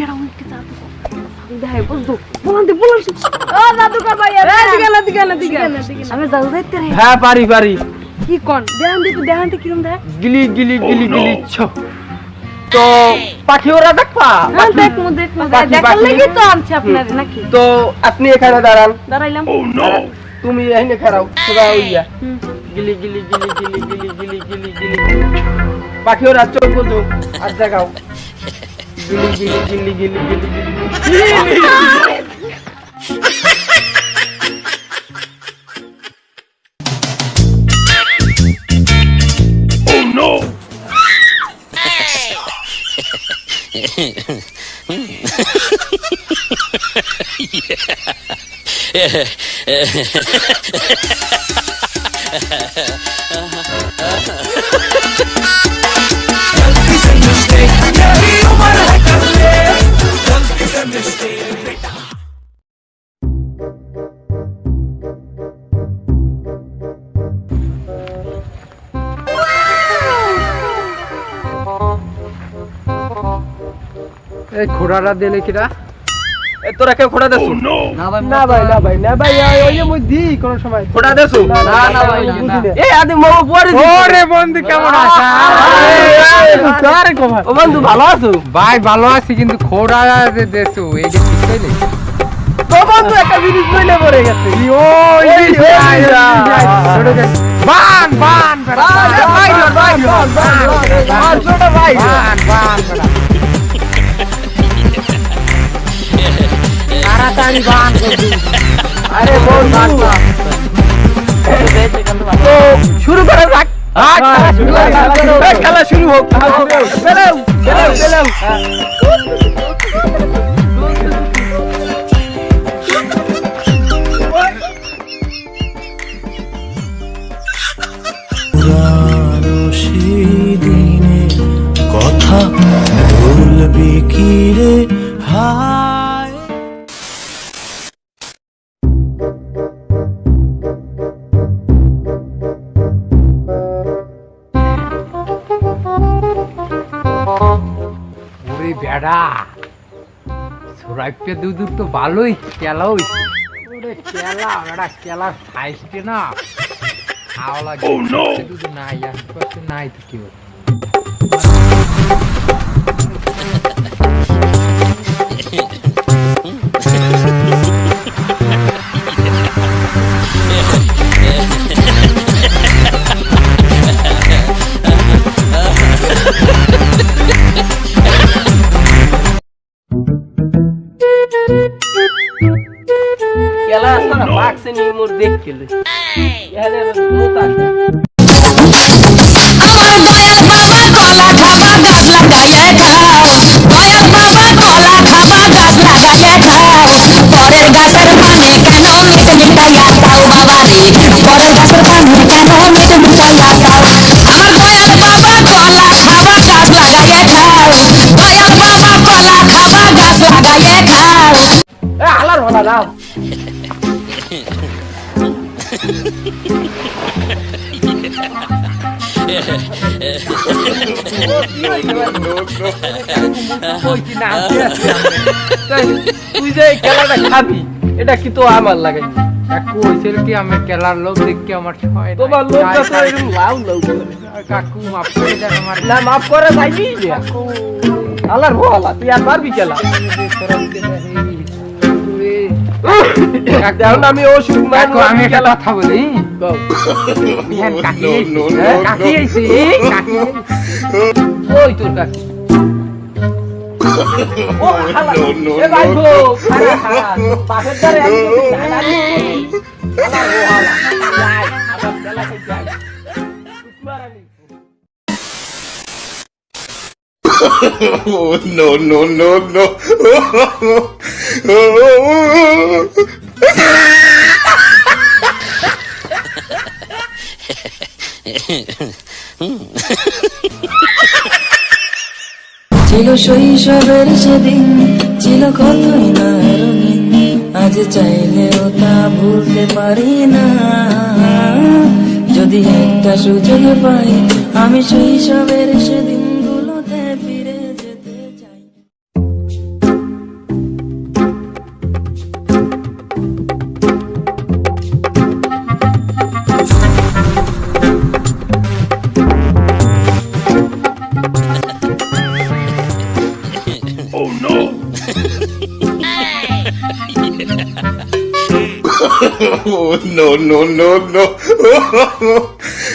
বেড়া উঠে জাদু দেখাই বুঝতো বলান দে বলান ও জাদুকর ভাইয়া দিকে না দিকে না দিকে আমি জাদু দেখতে রে। হ্যাঁ পারি পারি। কি কোন? দেখান দি তো দেখান দি কিরম দেখ গিলি গিলি গিলি গিলি ছ। তো পাখি ওরা দেখবা? হ্যাঁ দেখ মু দেখ মু দেখার লাগি তো আনছি আপনার নাকি? তো আপনি এখানে দাঁড়ান। দাঁড়াইলাম। তুমি এখানে খারাও হইয়া। গিলি গিলি গিলি গিলি গিলি গিলি গিলি গিলি। পাখি ওরা চোখ বলতো আর দেখাও। গিলি গিলি গিলি গিলি গিলি গিলি এই খোড়াটা দিলে কিরা এ তোরা কেউ খোড়া দেছো না ভাই না ভাই না ভাই না ভাই ওই যে মুই দি কোন সময় খোড়া দেছো না, না ভাই, না। এ আদি মো পরে ওরে বন্ধু কেমন আছো আরে কভার ও বন্ধু ভালো আছো ভাই ভালো আছি কিন্তু খোড়া যে দেছো এই যে বুঝতে তো বন্ধু একটা জিনিস কইলে পড়ে গেছে ভাই, যা। ছোট যে- বান বান বান, বান, বান, বান, বান, বান, বান। বান বান তাড়াতাড়ি বান আরে বোন মারবা শুরু করা যাক। খেলা শুরু হোক। কথা ভুলবি কি রে? ওরে বেড়া সুরাইপে দুধ তো ভালোই কেলা হইছে। ওরে কেলা বেড়া কেলার সাইজটা না। খাওয়া লাগে। দুধ নাই আশেপাশে নাই তো কেউ। খেলা তুমি মোর দেখছিলে ইহালে দোষ আছে Hello. তাই, এটা তো লাগে আমি কেলার আমার মাফ করে আর পারবি এখন আমি ওষুধ মানব আমি একটা কথা বলি বিহান কাকি কাকি আইছি কাকি ওই তোর কাকি ও খালা এ ভাই গো খালা পাশের দারে আমি no, no, no, no. ছিল শৈশবের সেদিন ছিল কতই না রঙিন আজ চাইলেও তা ভুলতে পারি না যদি একটা সুযোগ পাই আমি শৈশবের সেদিন no no no no!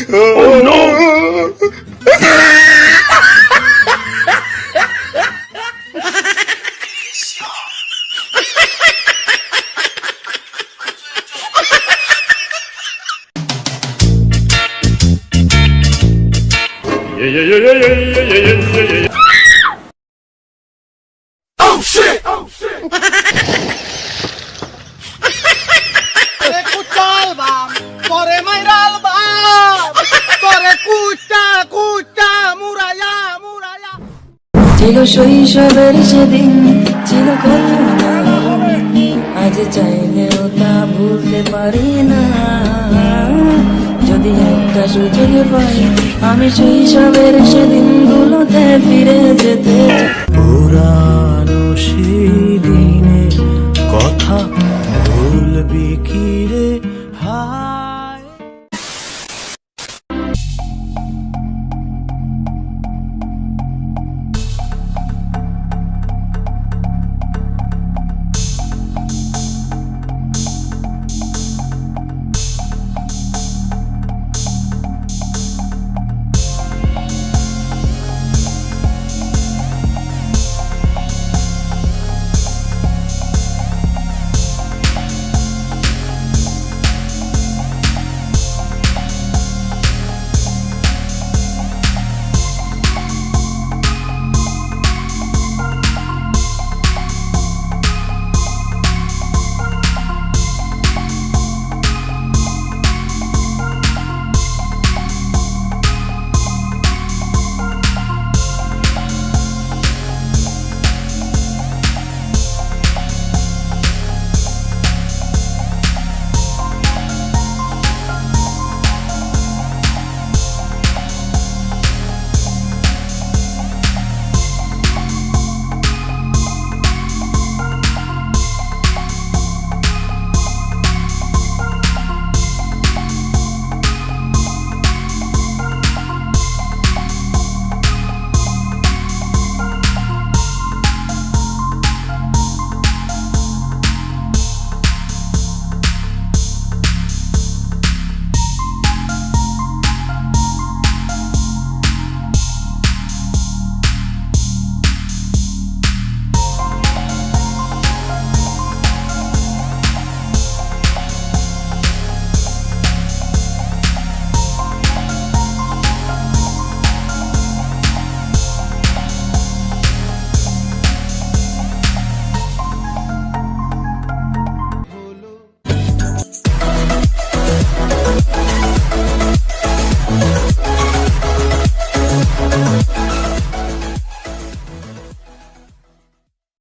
Oh no! Yeah yeah yeah yeah yeah yeah yeah yeah ছিল শৈশবের সেদিন। ছিল কত আজ চাইলেও তা ভুলতে পারি না। যদি একটা সুযোগ পাই, আমি শৈশবের সেদিন গুলোতে ফিরে যেতে পুরানো সেই দিনের কথা ভুলবি কি রে?